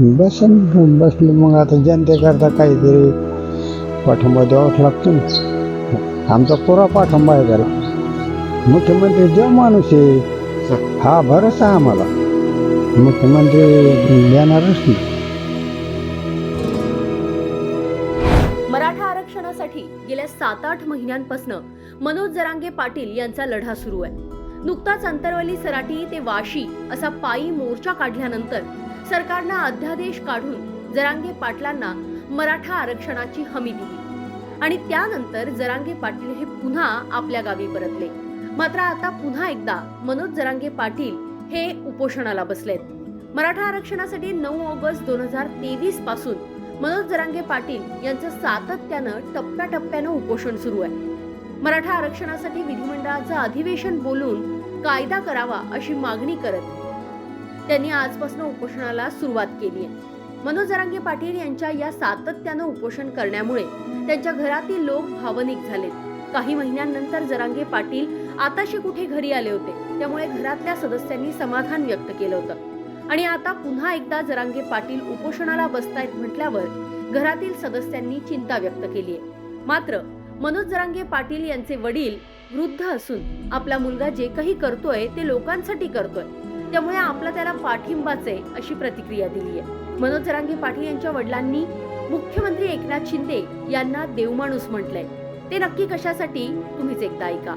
बसन बसले मग आता जनतेकरता काहीतरी पाठिंबा द्यावाच लागतो आमचा पुरा पाठिंबा आहे त्याला. मुख्यमंत्री जो माणूस आहे हा भरोसा आम्हाला. मुख्यमंत्री देणारच नाही. मराठा आरक्षणासाठी गेल्या सात आठ महिन्यांपासून मनोज जरांगे पाटील यांचा लढा सुरू आहे. नुकताच अंतरवली सराटी ते वाशी असा पायी मोर्चा काढल्यानंतर सरकारनं अध्यादेश काढून जरांगे पाटलांना मराठा आरक्षणाची हमी दिली. आणि त्यानंतर जरांगे पाटील हे पुन्हा आपल्या गावी परतले. मात्र आता पुन्हा एकदा मनोज जरांगे पाटील हे उपोषणाला बसलेत. मराठा आरक्षणासाठी नऊ ऑगस्ट दोन हजार तेवीसपासून मनोज जरांगे पाटील यांचं सातत्यानं टप्प्याटप्प्यानं उपोषण सुरू आहे. मराठा आरक्षणासाठी विधिमंडळाचं अधिवेशन बोलून कायदा करावा अशी मागणी करत त्यांनी आजपासून उपोषणाला सुरुवात केली आहे. मनोज जरांगे पाटील यांच्या या सातत्यानं उपोषण करण्यामुळे त्यांच्या घरातील लोक भावनिक झालेत. काही महिन्यांनंतर जरांगे पाटील आताशी कुठे घरी आले होते त्यामुळे घरातल्या सदस्यांनी समाधान व्यक्त केलं होतं. आणि आता पुन्हा एकदा जरांगे पाटील उपोषणाला बसतायत म्हटल्यावर घरातील सदस्यांनी चिंता व्यक्त केली आहे. मात्र मनोज जरांगे पाटील यांचे वडील वृद्ध असून आपला मुलगा जे काही करतोय ते लोकांसाठी करतोय. त्यामुळे आपला त्याला पाठिंबाच आहे अशी प्रतिक्रिया दिली आहे मनोज जरांगे पाटील यांच्या वडिलांनी मुख्यमंत्री एकनाथ शिंदे यांना देवमाणूस म्हटलंय. ते नक्की कशासाठी? तुम्हीच एकदा ऐका.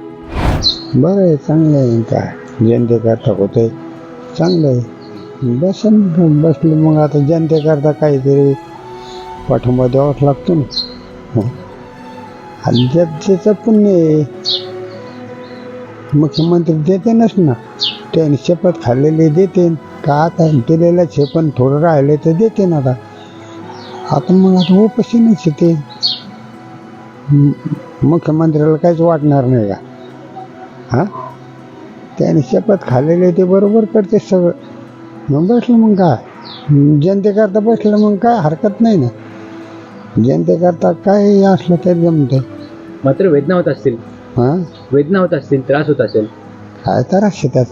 बरं आहे चांगलं आहे काय जनतेकरता होतंय चांगलं आहे. बसन बसले मग आता जनतेकरता काहीतरी पाठिंबा द्यावाच लागतो ना. हं. आणि पुण्य आहे मुख्यमंत्री देतेनच ना. त्यांनी शपथ खाल्लेली देते. का आता दिलेलं शपथ थोडं राहिले तर देते ना आता. आता मग आता उपाशीनच ते मुख्यमंत्र्याला काहीच वाटणार नाही का? हां? त्याने शपथ खाल्लेले ते बरोबर करते सगळं. मग बसलं मग काय? जनतेकरता बसलं मग काय हरकत नाही ना? जनतेकरता काय असलं तरी जमतं मात्र वेदना होत असतील. हां? वेदना होत असतील त्रास होत असेल. काय तर असते त्यात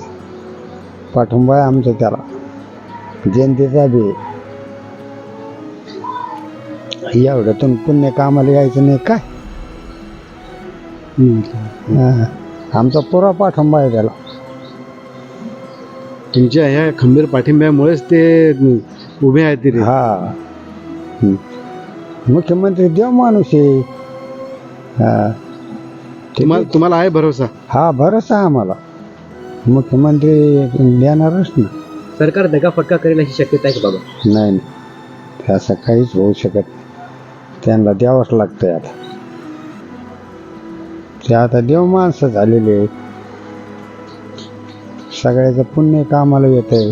पाठिंबा आहे आमचा त्याला. जनतेचा बी. एवढ्यातून पुण्य कामाला यायचं नाही काय? हां. आमचा पुरा पाठिंबा आहे त्याला. तुमच्या ह्या खंबीर पाठिंब्यामुळेच ते उभे आहेत तिथे. हा. मुख्यमंत्री देव माणूस आहे. हा. तुम्हाला तुम्हाला आहे भरोसा? हा भरोसा आहे आम्हाला. मुख्यमंत्री देणारच ना सरकार दगाफटका करेल अशी शक्यता आहे का बाबा? नाही नाही. असं काहीच होऊ शकत नाही. त्यांना द्यावंच लागतंय आता. ते आता देव माणसं झालेले आहेत. सगळ्याचं पुण्य कामाला येत आहे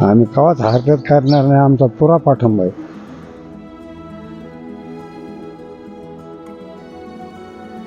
आम्ही कवाच हरकत करणार नाही. आमचा पुरा पाठिंबा आहे.